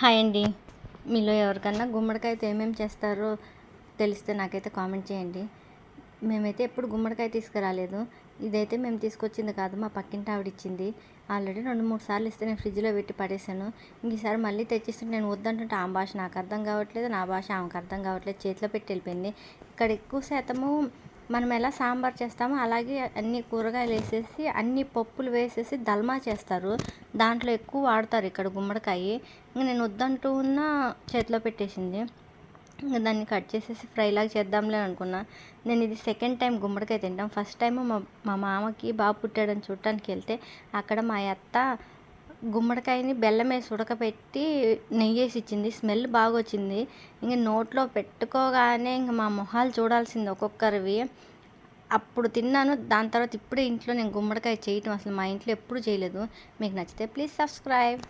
Hi అండి. మీలో ఎవరికన్నా గుమ్మడికాయతో ఏమేమి చేస్తారో తెలిస్తే నాకైతే కామెంట్ చేయండి. మేమైతే ఎప్పుడు గుమ్మడికాయ తీసుకురాలేదు. ఇదైతే మేము తీసుకొచ్చింది కాదు మా పక్కింటి ఆవిడ ఇచ్చింది ఆల్రెడీ రెండు మూడు సార్లు ఇస్తే నేను ఫ్రిడ్జ్లో పెట్టి పడేసాను ఇంకసారి మళ్ళీ తెచ్చిస్తుంటే నేను వద్దంటుంటే ఆ భాష నాకు అర్థం కావట్లేదు నా భాష ఆమెకు అర్థం కావట్లేదు చేతిలో పెట్టి వెళ్ళిపోయింది. ఇక్కడ ఎక్కువ శాతము మనం ఎలా సాంబార్ చేస్తామో అలాగే అన్ని కూరగాయలు వేసేసి అన్ని పప్పులు వేసేసి దల్మా చేస్తారు. దాంట్లో ఎక్కువ వాడతారు ఇక్కడ గుమ్మడికాయ. ఇంకా నేను వద్దంటూ ఉన్న చేతిలో పెట్టేసింది. ఇంకా దాన్ని కట్ చేసేసి ఫ్రైలాగా చేద్దాంలే అనుకున్నా. నేను ఇది సెకండ్ టైం గుమ్మడికాయ తింటాం. ఫస్ట్ టైం మా మా మామకి బాబు పుట్టాడని చూడటానికి వెళ్తే అక్కడ మా అత్త గుమ్మడికాయని బెల్లం వేసి ఉడకపెట్టి నెయ్యి వేసి ఇచ్చింది. స్మెల్ బాగా వచ్చింది ఇంక నోట్లో పెట్టుకోగానే ఇంక మా మొహాలు చూడాల్సింది ఒక్కొక్కరివి. అప్పుడు తిన్నాను. దాని తర్వాత ఇప్పుడే ఇంట్లో నేను గుమ్మడికాయ చేయటం అసలు మా ఇంట్లో ఎప్పుడు చేయలేదు. మీకు నచ్చితే ప్లీజ్ సబ్స్క్రైబ్.